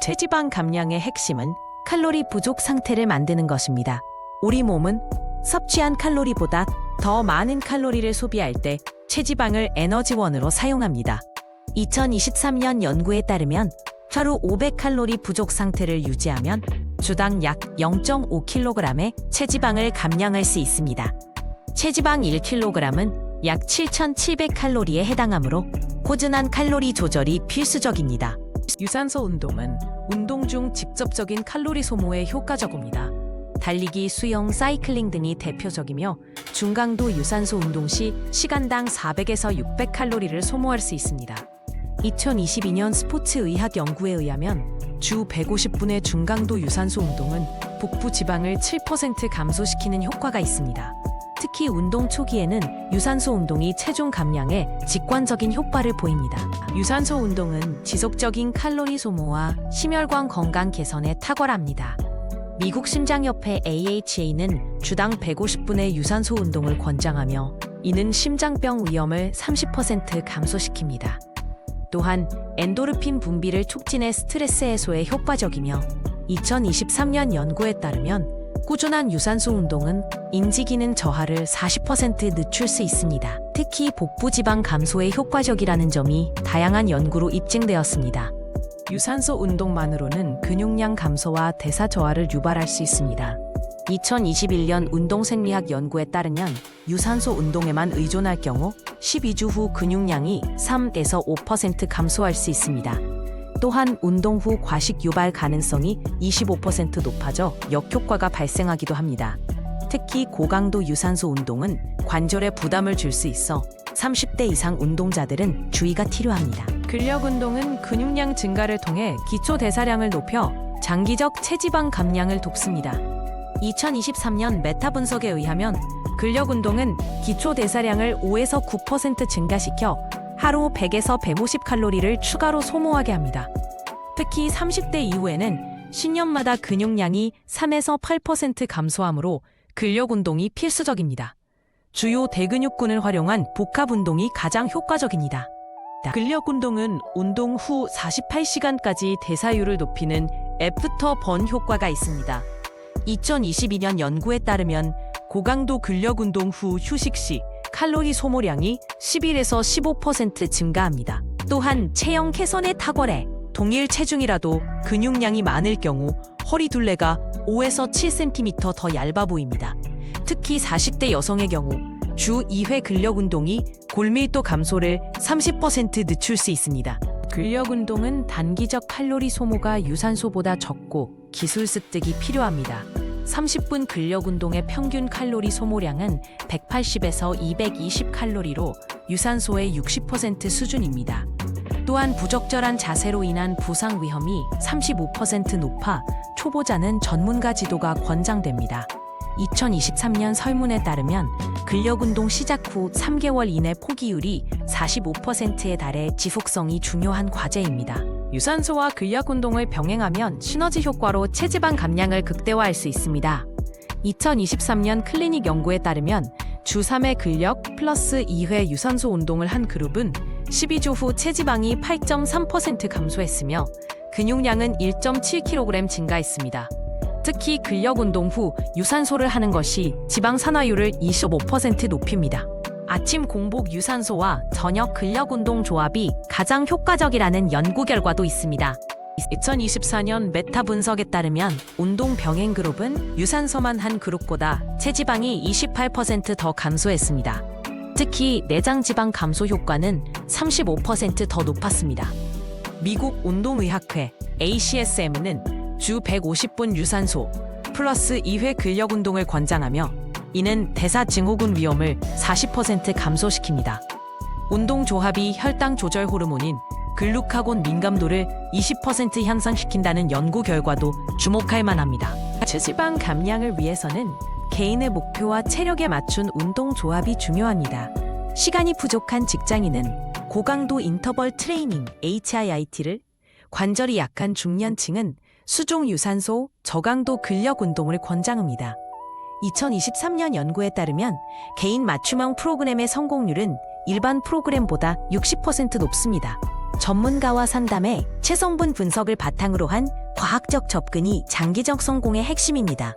체지방 감량의 핵심은 칼로리 부족 상태를 만드는 것입니다. 우리 몸은 섭취한 칼로리보다 더 많은 칼로리를 소비할 때 체지방을 에너지원으로 사용합니다. 2023년 연구에 따르면 하루 500칼로리 부족 상태를 유지하면 주당 약 0.5kg의 체지방을 감량할 수 있습니다. 체지방 1kg은 약 7,700칼로리에 해당하므로 꾸준한 칼로리 조절이 필수적입니다. 유산소 운동은 운동 중 직접적인 칼로리 소모에 효과적입니다. 달리기, 수영, 사이클링 등이 대표적이며 중강도 유산소 운동 시 시간당 400에서 600 칼로리를 소모할 수 있습니다. 2022년 스포츠 의학 연구에 의하면 주 150분의 중강도 유산소 운동은 복부 지방을 7% 감소시키는 효과가 있습니다. 특히 운동 초기에는 유산소 운동이 체중 감량에 직관적인 효과를 보입니다. 유산소 운동은 지속적인 칼로리 소모와 심혈관 건강 개선에 탁월합니다. 미국 심장협회 AHA는 주당 150분의 유산소 운동을 권장하며 이는 심장병 위험을 30% 감소시킵니다. 또한 엔도르핀 분비를 촉진해 스트레스 해소에 효과적이며 2023년 연구에 따르면 꾸준한 유산소 운동은 인지 기능 저하를 40% 늦출 수 있습니다. 특히 복부 지방 감소에 효과적이라는 점이 다양한 연구로 입증되었습니다. 유산소 운동만으로는 근육량 감소와 대사 저하를 유발할 수 있습니다. 2021년 운동생리학 연구에 따르면 유산소 운동에만 의존할 경우 12주 후 근육량이 3에서 5% 감소할 수 있습니다. 또한 운동 후 과식 유발 가능성이 25% 높아져 역효과가 발생하기도 합니다. 특히 고강도 유산소 운동은 관절에 부담을 줄 수 있어 30대 이상 운동자들은 주의가 필요합니다. 근력 운동은 근육량 증가를 통해 기초 대사량을 높여 장기적 체지방 감량을 돕습니다. 2023년 메타 분석에 의하면 근력 운동은 기초 대사량을 5에서 9% 증가시켜 하루 100에서 150칼로리를 추가로 소모하게 합니다. 특히 30대 이후에는 신년마다 근육량이 3에서 8% 감소하므로 근력 운동이 필수적입니다. 주요 대근육군을 활용한 복합 운동이 가장 효과적입니다. 근력 운동은 운동 후 48시간까지 대사율을 높이는 애프터 번 효과가 있습니다. 2022년 연구에 따르면 고강도 근력 운동 후 휴식 시 칼로리 소모량이 11에서 15% 증가합니다. 또한 체형 개선에 탁월해 동일 체중이라도 근육량이 많을 경우 허리 둘레가 5에서 7cm 더 얇아 보입니다. 특히 40대 여성의 경우 주 2회 근력 운동이 골밀도 감소를 30% 늦출 수 있습니다. 근력 운동은 단기적 칼로리 소모가 유산소보다 적고 기술 습득이 필요합니다. 30분 근력 운동의 평균 칼로리 소모량은 180에서 220 칼로리로 유산소의 60% 수준입니다. 또한 부적절한 자세로 인한 부상 위험이 35% 높아 초보자는 전문가 지도가 권장됩니다. 2023년 설문에 따르면 근력 운동 시작 후 3개월 이내 포기율이 45%에 달해 지속성이 중요한 과제입니다. 유산소와 근력 운동을 병행하면 시너지 효과로 체지방 감량을 극대화할 수 있습니다. 2023년 클리닉 연구에 따르면 주 3회 근력 플러스 2회 유산소 운동을 한 그룹은 12주 후 체지방이 8.3% 감소했으며 근육량은 1.7kg 증가했습니다. 특히 근력 운동 후 유산소를 하는 것이 지방 산화율을 25% 높입니다. 아침 공복 유산소와 저녁 근력 운동 조합이 가장 효과적이라는 연구 결과도 있습니다. 2024년 메타 분석에 따르면 운동 병행 그룹은 유산소만 한 그룹보다 체지방이 28%더 감소했습니다. 특히 내장 지방 감소 효과는 35%더 높았습니다. 미국 운동의학회 ACSM은 주 150분 유산소 플러스 2회 근력 운동을 권장하며 이는 대사 증후군 위험을 40% 감소시킵니다. 운동 조합이 혈당 조절 호르몬인 글루카곤 민감도를 20% 향상시킨다는 연구 결과도 주목할 만합니다. 체지방 감량을 위해서는 개인의 목표와 체력에 맞춘 운동 조합이 중요합니다. 시간이 부족한 직장인은 고강도 인터벌 트레이닝 HIIT를, 관절이 약한 중년층은 수종 유산소, 저강도 근력 운동을 권장합니다. 2023년 연구에 따르면 개인 맞춤형 프로그램의 성공률은 일반 프로그램보다 60% 높습니다. 전문가와 상담해 체성분 분석을 바탕으로 한 과학적 접근이 장기적 성공의 핵심입니다.